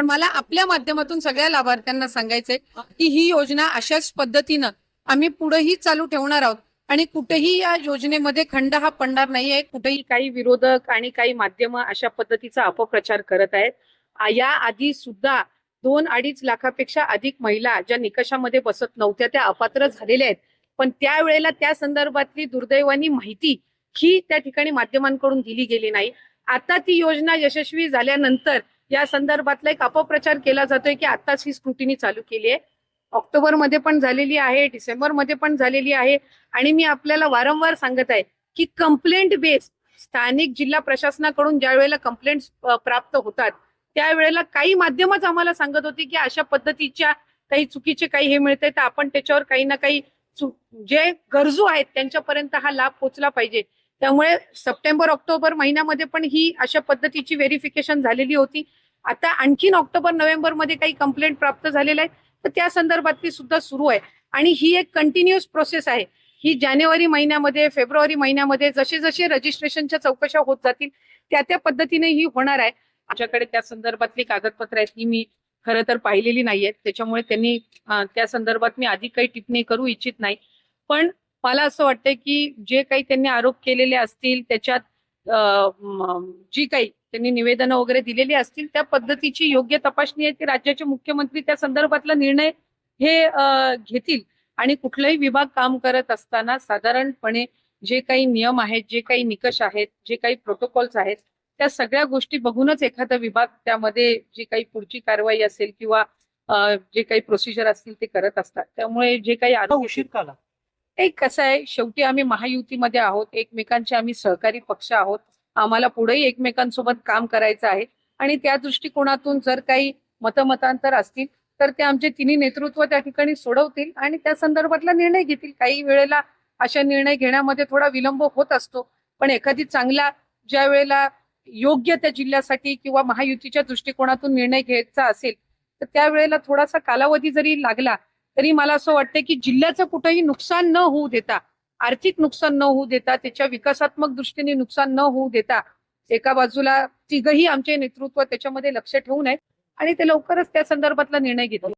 पण मला आपल्या माध्यमातून सगळ्या लाभार्थ्यांना सांगायचंय की ही योजना अशाच पद्धतीनं आम्ही पुढेही चालू ठेवणार आहोत. आणि कुठेही या योजनेमध्ये खंड हा पडणार नाहीये. कुठेही काही विरोधक आणि काही माध्यम अशा पद्धतीचा अपप्रचार करत आहेत. या आधी सुद्धा दोन अडीच लाखापेक्षा अधिक महिला ज्या निकषामध्ये बसत नव्हत्या त्या अपात्र झालेल्या आहेत. पण त्यावेळेला त्या संदर्भातली दुर्दैवानी माहिती ही त्या ठिकाणी माध्यमांकडून दिली गेली नाही. आता ती योजना यशस्वी झाल्यानंतर या संदर्भातला एक अपप्रचार केला जातोय की आताच ही स्क्रुटिनी चालू केली आहे. ऑक्टोबरमध्ये पण झालेली आहे डिसेंबरमध्ये पण झालेली आहे. आणि मी आपल्याला वारंवार सांगत आहे की कंप्लेंट बेस स्थानिक जिल्हा प्रशासनाकडून ज्या वेळेला कंप्लेंट प्राप्त होतात त्यावेळेला काही माध्यमच आम्हाला सांगत होती की अशा पद्धतीच्या काही चुकीचे काही हे मिळते तर आपण त्याच्यावर काही ना काही जे गरजू आहेत त्यांच्यापर्यंत हा लाभ पोचला पाहिजे. त्यामुळे सप्टेंबर ऑक्टोबर महिन्यामध्ये पण ही अशा पद्धतीची व्हेरिफिकेशन झालेली होती. आता आणखीन ऑक्टोबर नोव्हेंबरमध्ये काही कंप्लेंट प्राप्त झालेल्या आहेत. तर त्या संदर्भातली सुद्धा सुरू आहे. आणि ही एक कंटिन्युअस प्रोसेस आहे. ही जानेवारी महिन्यामध्ये फेब्रुवारी महिन्यामध्ये जसे जसे रजिस्ट्रेशनच्या चौकशा होत जातील त्या त्या पद्धतीने ही होणार आहे. आमच्याकडे त्या संदर्भातली कागदपत्र आहेत ही मी खरं तर पाहिलेली नाहीयेत. त्याच्यामुळे त्यांनी त्या संदर्भात मी अधिक काही टिप्पणी करू इच्छित नाही. पण मला असं वाटतंय की जे काही त्यांनी आरोप केलेले असतील त्याच्यात जी काही त्यांनी निवेदनं वगैरे दिलेली असतील त्या पद्धतीची योग्य तपासणी आहे ती राज्याचे मुख्यमंत्री त्या संदर्भातला निर्णय हे घेतील. आणि कुठलाही विभाग काम करत असताना साधारणपणे जे काही नियम आहेत जे काही निकष आहेत जे काही प्रोटोकॉल्स आहेत त्या सगळ्या गोष्टी बघूनच एखादा विभाग त्यामध्ये जी काही पुढची कारवाई असेल किंवा जे काही प्रोसिजर असतील ते करत असतात. त्यामुळे जे काही आरोप उशीर काला एक कसं आहे शेवटी आम्ही महायुतीमध्ये आहोत एकमेकांचे आम्ही सहकारी पक्ष आहोत आम्हाला पुढेही एकमेकांसोबत काम करायचं आहे आणि त्या दृष्टिकोनातून जर काही मतमतांतर असतील तर ते आमचे तिन्ही नेतृत्व त्या ठिकाणी सोडवतील आणि त्या संदर्भातला निर्णय घेतील. काही वेळेला अशा निर्णय घेण्यामध्ये थोडा विलंब होत असतो पण एखादी चांगला ज्या वेळेला योग्य त्या जिल्ह्यासाठी किंवा महायुतीच्या दृष्टिकोनातून निर्णय घ्यायचा असेल तर त्यावेळेला थोडासा कालावधी जरी लागला तरी मला असं वाटतं की जिल्ह्याचं कुठंही नुकसान न होऊ देता आर्थिक नुकसान न होऊ देता त्याच्या विकासात्मक दृष्टीने नुकसान न होऊ देता एका बाजूला तिघही आमचे नेतृत्व त्याच्यामध्ये लक्ष ठेवून आहेत आणि ते लवकरच त्या संदर्भातला निर्णय घेतील.